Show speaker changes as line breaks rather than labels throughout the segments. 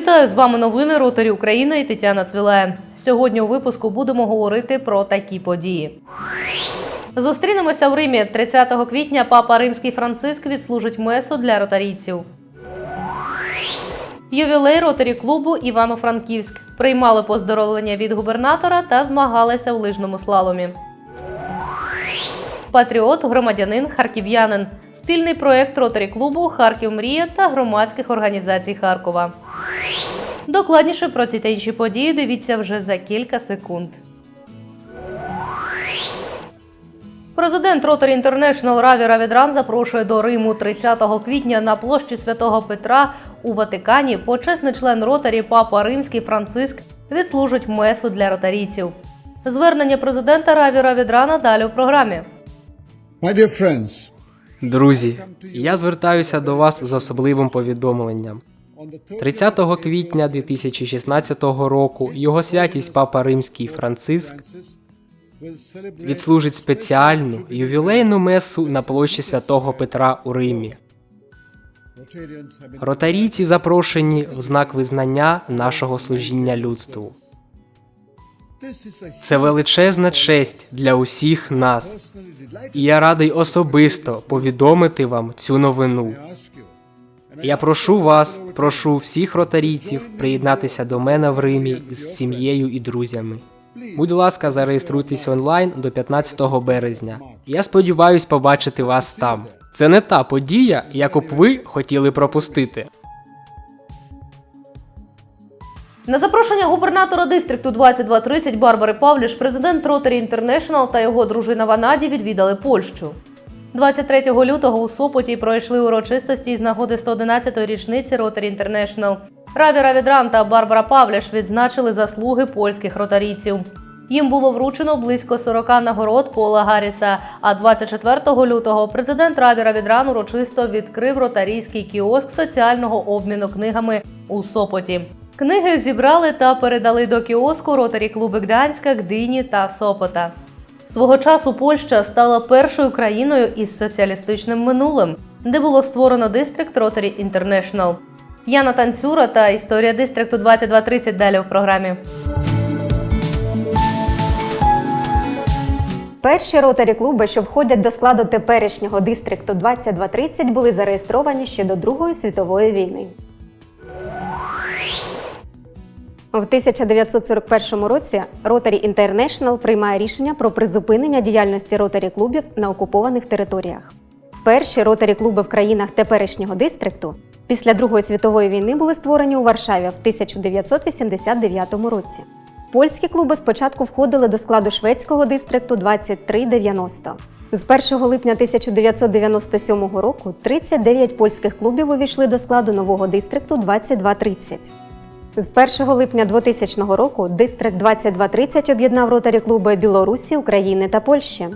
Вітаю з вами новини Ротарі Україна і Тетяна Цвіле. Сьогодні у випуску будемо говорити про такі події. Зустрінемося в Римі 30 квітня. Папа Римський Франциск відслужить месу для ротарійців. Ювілей ротарі клубу Івано-Франківськ приймали поздоровлення від губернатора та змагалися в лижному слаломі. Патріот, громадянин, харків'янин. Спільний проект ротарі клубу Харків Мрія та громадських організацій Харкова. Докладніше про ці та інші події дивіться вже за кілька секунд. Президент Rotary International Раві Равідран запрошує до Риму 30 квітня на площі Святого Петра у Ватикані. Почесний член Ротарі Папа Римський Франциск відслужить месу для ротарійців. Звернення президента Раві Равідрана далі у програмі.
My dear friends,
Друзі, я звертаюся до вас з особливим повідомленням.
On the
30 квітня 2016 року його святість Папа Римський Франциск відслужить спеціальну ювілейну месу на площі Святого Петра у Римі. Ротарійці запрошені в знак визнання нашого служіння людству. Це величезна честь для усіх нас, і я радий особисто повідомити вам цю новину. Я прошу вас, прошу всіх ротарійців приєднатися до мене в Римі з сім'єю і друзями. Будь ласка, зареєструйтесь онлайн до 15 березня. Я сподіваюсь побачити вас там. Це не та подія, яку б ви хотіли пропустити.
На запрошення губернатора дистрикту 2230 Барбари Павліш президент Rotary International та його дружина Ванаді відвідали Польщу. 23 лютого у Сопоті пройшли урочистості із нагоди 111-ї річниці Rotary International. Раві Равідран та Барбара Павліш відзначили заслуги польських ротарійців. Їм було вручено близько 40 нагород Пола Гарріса. А 24 лютого президент Раві Равідран урочисто відкрив ротарійський кіоск соціального обміну книгами у Сопоті. Книги зібрали та передали до кіоску ротарі клуби Гданська, Гдині та Сопота. Свого часу Польща стала першою країною із соціалістичним минулим, де було створено дистрикт Rotary International. Яна Танцюра та історія дистрикту 2230 далі в програмі.
Перші ротарі клуби, що входять до складу теперішнього дистрикту 2230, були зареєстровані ще до Другої світової війни. В 1941 році Rotary International приймає рішення про призупинення діяльності ротарі клубів на окупованих територіях. Перші ротарі клуби в країнах теперішнього дистрикту після Другої світової війни були створені у Варшаві в 1989 році. Польські клуби спочатку входили до складу шведського дистрикту 2390. З 1 липня 1997 року 39 польських клубів увійшли до складу нового дистрикту 2230. З 1 липня 2000 року дистрикт 2230 об'єднав ротарі клуби Білорусі, України та Польщі.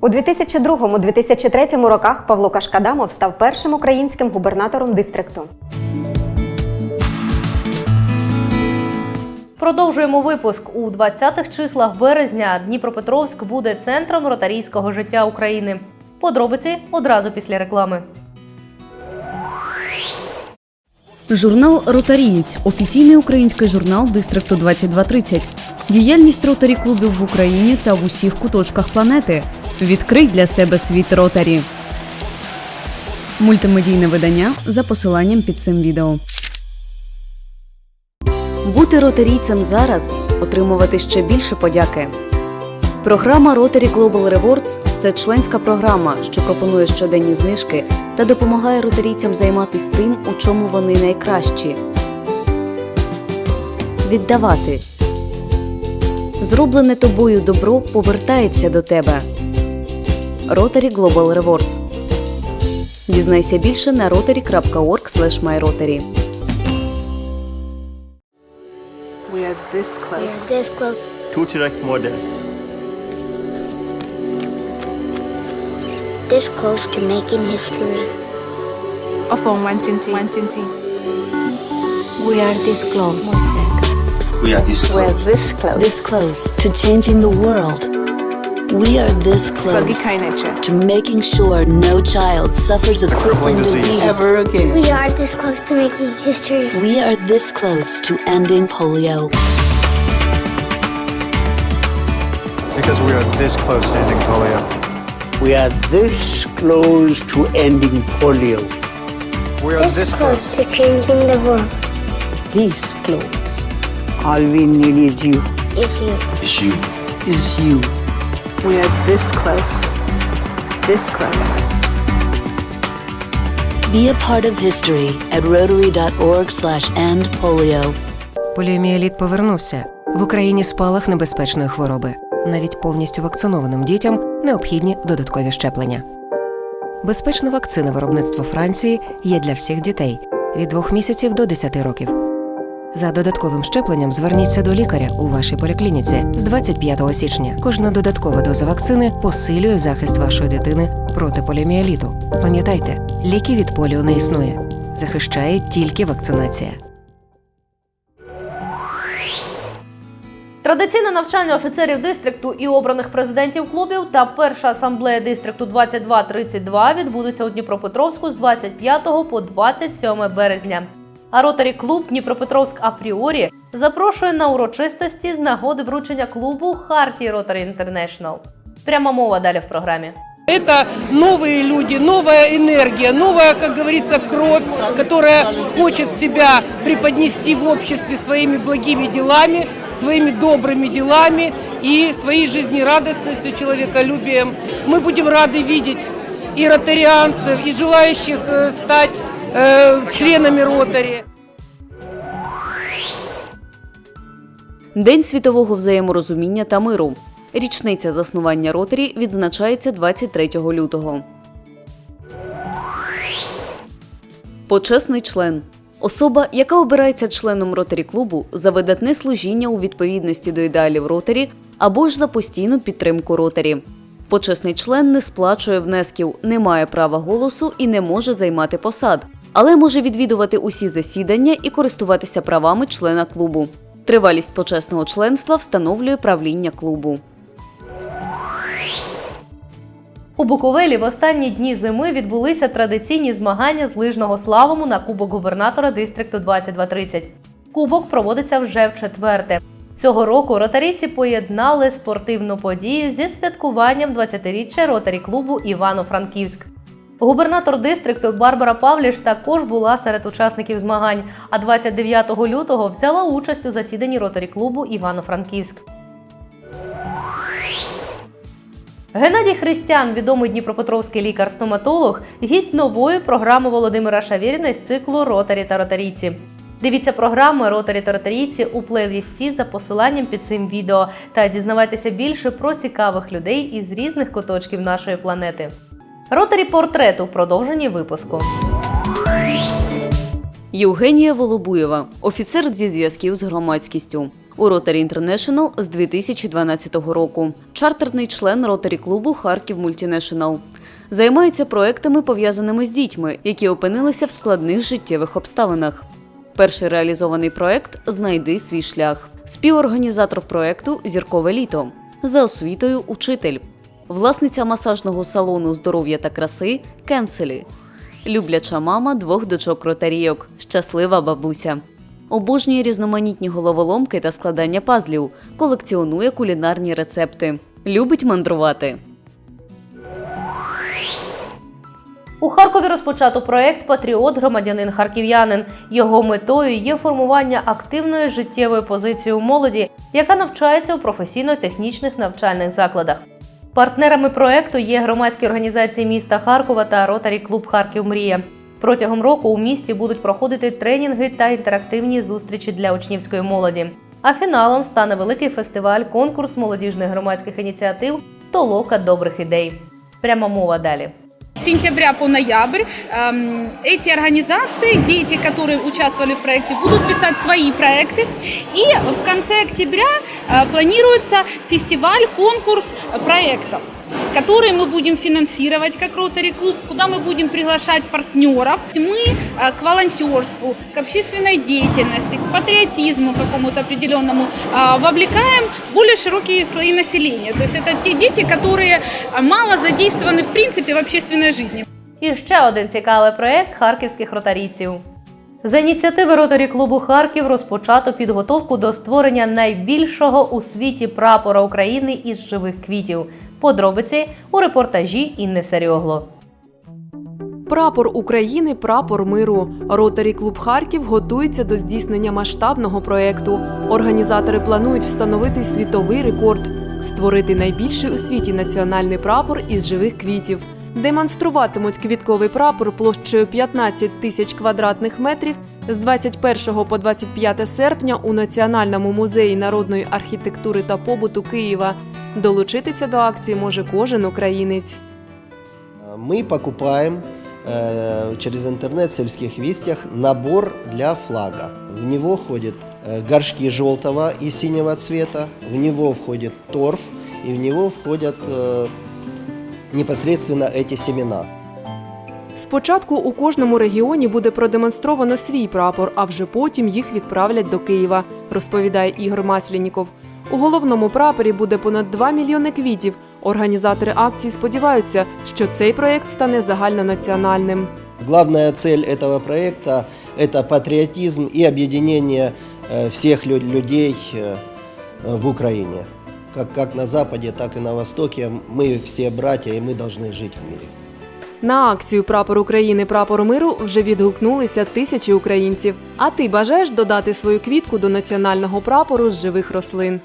У 2002-2003 роках Павло Кашкадамов став першим українським губернатором дистрикту.
Продовжуємо випуск у 20-х числах березня. Дніпропетровськ буде центром ротарійського життя України. Подробиці одразу після реклами.
Журнал Ротарієць офіційний український журнал Дистрикту 2230. Діяльність ротарі клубів в Україні та в усіх куточках планети. Відкрий для себе світ ротарі. Мультимедійне видання за посиланням під цим відео. Бути ротарійцем зараз отримувати ще більше подяки. Програма Rotary Global Rewards – це членська програма, що пропонує щоденні знижки та допомагає ротарійцям займатися тим, у чому вони найкращі. Віддавати. Зроблене тобою добро повертається до тебе. Rotary Global Rewards. Дізнайся більше на rotary.org myrotary.
We are this close.
This close.
Tuturek Modest.
This close to making history.
Of all Wantinti. Wantinti.
We are this close.
We are this close.
We're this close. This close to changing the world. We are this close to making sure no child suffers a crippling disease ever again.
We are this close to making history.
We are this close to ending polio.
Because we are this close to ending polio.
We are this close to ending polio.
We are this close.
to changing the world.
This close
All we need is you.
If you
Is you.
We are this close. This close.
Be a part of history at rotary.org/endpolio.
Поліоміеліт повернувся. В Україні спалах небезпечної хвороби. Навіть повністю вакцинованим дітям необхідні додаткові щеплення. Безпечна вакцина виробництва Франції є для всіх дітей від 2 місяців до 10 років. За додатковим щепленням зверніться до лікаря у вашій поліклініці з 25 січня. Кожна додаткова доза вакцини посилює захист вашої дитини проти поліоміеліту. Пам'ятайте, ліки від поліо не існує. Захищає тільки вакцинація.
Традиційне навчання офіцерів дистрикту і обраних президентів клубів та перша асамблея дистрикту 2232 відбудуться у Дніпропетровську з 25 по 27 березня. А ротарі клуб Дніпропетровськ апріорі запрошує на урочистості з нагоди вручення клубу Хартії Ротарі Інтернешнл. Пряма мова далі в програмі.
Это новые люди, новая энергия, новая, как говорится, кровь, которая хочет себя преподнести в обществе своими благими делами, своими добрыми делами и своей жизнерадостностью, человеколюбием. Мы будем рады видеть и ротарианцев, и желающих э, стать э, членами ротари.
День світового взаєморозуміння та миру. Річниця заснування Ротарі відзначається 23 лютого. Почесний член. Особа, яка обирається членом Ротарі клубу за видатне служіння у відповідності до ідеалів Ротарі або ж за постійну підтримку Ротарі. Почесний член не сплачує внесків, не має права голосу і не може займати посад, але може відвідувати усі засідання і користуватися правами члена клубу. Тривалість почесного членства встановлює правління клубу.
У Буковелі в останні дні зими відбулися традиційні змагання з лижного слалому на Кубок губернатора дистрикту 2230. Кубок проводиться вже в четверте. Цього року ротарійці поєднали спортивну подію зі святкуванням 20-річчя ротарі клубу Івано-Франківськ. Губернатор дистрикту Барбара Павліш також була серед учасників змагань, а 29 лютого взяла участь у засіданні ротарі клубу Івано-Франківськ. Геннадій Христян, відомий дніпропетровський лікар-стоматолог, гість нової програми Володимира Шавіріна з циклу Ротарі та ротарійці. Дивіться програми Ротарі та ротарійці у плейлісті за посиланням під цим відео та дізнавайтеся більше про цікавих людей із різних куточків нашої планети. Ротарі портрет у продовженні випуску.
Євгенія Волобуєва, офіцер зі зв'язків з громадськістю. У Rotary International з 2012 року. Чартерний член Rotary клубу Харків Мультінешнл. Займається проектами, пов'язаними з дітьми, які опинилися в складних життєвих обставинах. Перший реалізований проект Знайди свій шлях. Співорганізатор проекту Зіркове літо. За освітою учитель. Власниця масажного салону здоров'я та краси Кенселі. Любляча мама двох дочок ротарійок, щаслива бабуся. Обожнює різноманітні головоломки та складання пазлів, колекціонує кулінарні рецепти. Любить мандрувати.
У Харкові розпочато проект Патріот громадянин харків'янин. Його метою є формування активної життєвої позиції у молоді, яка навчається у професійно-технічних навчальних закладах. Партнерами проекту є громадські організації міста Харкова та Ротарі Клуб Харків Мрія. Протягом року у місті будуть проходити тренінги та інтерактивні зустрічі для учнівської молоді. А фіналом стане великий фестиваль конкурс молодіжних громадських ініціатив Толока добрих ідей. Пряма мова далі.
С сентября по ноябрь эм, эти организации, дети, которые участвовали в проекте, будут писать свои проекты. И в конце октября э, планируется фестиваль, конкурс проектов. который мы будем финансировать как Rotary клуб, куда мы будем приглашать партнеров. Мы э, к волонтерству, к общественной деятельности, к патриотизму какому-то определенному э, вовлекаем более широкие слои населения. То есть это те дети, которые э, мало задействованы в принципе в общественной жизни.
І ще один цікавий проєкт харківських ротарійців. За ініціативи Ротарі клубу Харків розпочато підготовку до створення найбільшого у світі прапора України із живих квітів. Подробиці у репортажі Інни Серіогло.
Прапор України, прапор миру. Ротарі клуб Харків готується до здійснення масштабного проекту. Організатори планують встановити світовий рекорд створити найбільший у світі національний прапор із живих квітів. Демонструватимуть квітковий прапор площею 15 тисяч квадратних метрів з 21 по 25 серпня у Національному музеї народної архітектури та побуту Києва. Долучитися до акції може кожен українець.
Мы покупаем э, через интернет в сельских вестях набор для флага. В него входят э, горшки желтого и синего цвета, в него входит торф и в него входят э, непосредственно эти семена.
Спочатку у кожному регіоні буде продемонстровано свій прапор, а вже потім їх відправлять до Києва, розповідає Ігор Маслініков. У головному прапорі буде понад 2 мільйони квітів. Організатори акції сподіваються, що цей проєкт стане загальнонаціональним.
Главная цель этого проекта – это патриотизм и объединение э, всех лю- людей э, в Украине. Как, как на Западе, так и на Востоке. Мы все братья, и мы должны жить в мире.
На акцію Прапор України, прапор миру вже відгукнулися тисячі українців. А ти бажаєш додати свою квітку до національного прапору з живих рослин?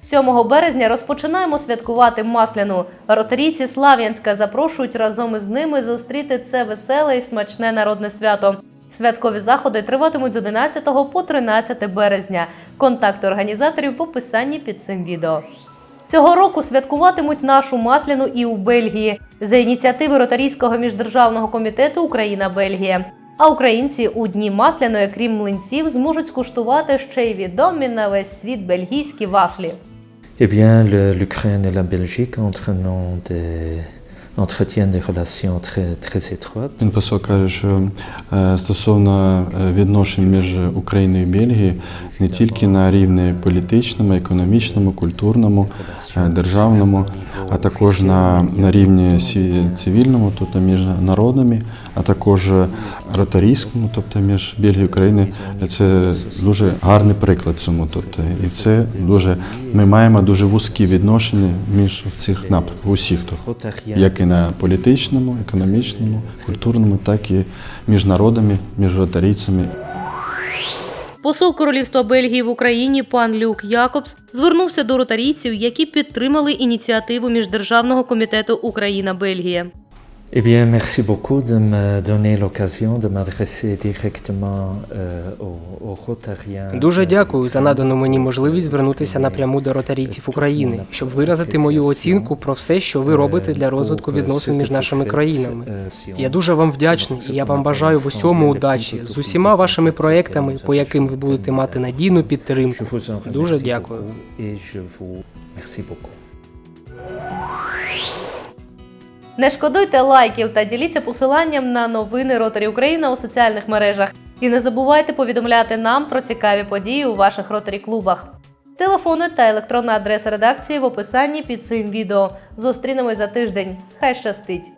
7 березня розпочинаємо святкувати масляну. Ротарійці Слав'янська запрошують разом із ними зустріти це веселе і смачне народне свято. Святкові заходи триватимуть з 11 по 13 березня. Контакти організаторів в описанні під цим відео. Цього року святкуватимуть нашу масляну і у Бельгії за ініціативи Ротарійського міждержавного комітету Україна-Бельгія. А українці у дні масляної, крім млинців, зможуть скуштувати ще й відомі на весь світ бельгійські вафлі.
Eh bien, l'Ukraine et la Belgique entraînant des, entretiennent des relations très, très étroites.
Він посол каже, що е, стосовно е, відношень між Україною і Бельгією не тільки на рівні політичному, економічному, культурному, е, державному, а також на, на рівні цивільному, тобто між народами, а також ротарійському, тобто між Бельгією і Україною. Це дуже гарний приклад цьому. Тобто, і це дуже ми маємо дуже вузькі відношення між в цих напрямках, усіх, тобто, як і на політичному, економічному, культурному, так і між народами, між ротарійцями.
Посол Королівства Бельгії в Україні пан Люк Якобс звернувся до ротарійців, які підтримали ініціативу міждержавного комітету Україна-Бельгія.
Eh bien, merci beaucoup de me donner l'occasion de m'adresser directement euh, aux, aux Rotariens.
Дуже дякую за надану мені можливість звернутися напряму до ротарійців України, щоб виразити мою оцінку про все, що ви робите для розвитку відносин між нашими країнами. Я дуже вам вдячний і я вам бажаю в усьому удачі з усіма вашими проектами, по яким ви будете мати надійну підтримку. Дуже дякую.
Merci beaucoup.
Не шкодуйте лайків та діліться посиланням на новини Ротарі Україна у соціальних мережах. І не забувайте повідомляти нам про цікаві події у ваших ротарі клубах. Телефони та електронна адреса редакції в описанні під цим відео. Зустрінемось за тиждень. Хай щастить!